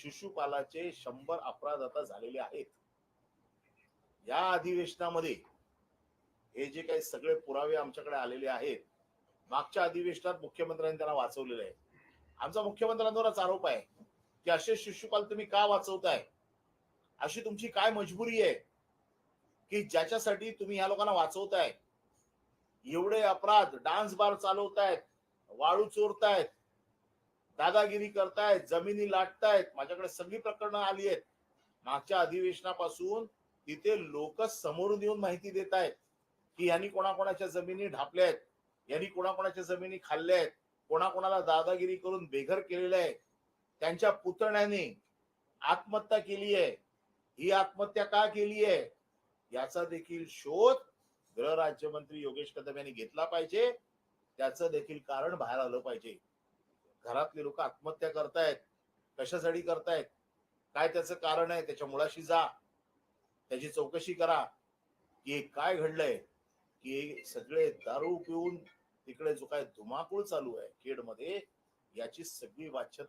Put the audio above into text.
शिशुपालाचे शंभर अपराध आता झालेले आहेत. या अधिवेशनामध्ये हे जे काही सगळे पुरावे आमच्याकडे आलेले आहेत मागच्या अधिवेशनात मुख्यमंत्र्यांनी त्यांना वाचवलेलं आहे. आमचा मुख्यमंत्र्यांवरच आरोप आहे की असे शिशुपाल तुम्ही का वाचवताय? अशी तुमची काय मजबुरी आहे की ज्याच्यासाठी तुम्ही ह्या लोकांना वाचवताय? एवढे अपराध डान्स बार चालवतायत वाळू चोरतायत दादागिरी करतायत जमिनी लाटतायत माझ्याकडे सगळी प्रकरणं आली आहेत. मागच्या अधिवेशनापासून तिथे लोक समोरून येऊन माहिती देत आहेत की यांनी कोणाकोणाच्या जमिनी ढापल्या आहेत यांनी कोणाकोणाच्या जमिनी खाल्ल्या आहेत कोणाकोणाला दादागिरी करून बेघर केलेलं आहे. त्यांच्या पुतण्याने आत्महत्या केली आहे. ही आत्महत्या का केली आहे? याचा देखील शोध गृह राज्यमंत्री योगेश कदम यांनी घेतला पाहिजे. त्याचं देखील कारण बाहेर आलं पाहिजे. घरातले लोक आत्महत्या करतायत कशासाठी करतायत काय त्याचं कारण आहे त्याच्या मुळाशी जा त्याची चौकशी करा. की काय घडलंय की सगळे दारू पिऊन तिकडे जो काय धुमाकूळ चालू आहे खेडमध्ये याची सगळी वाच्यता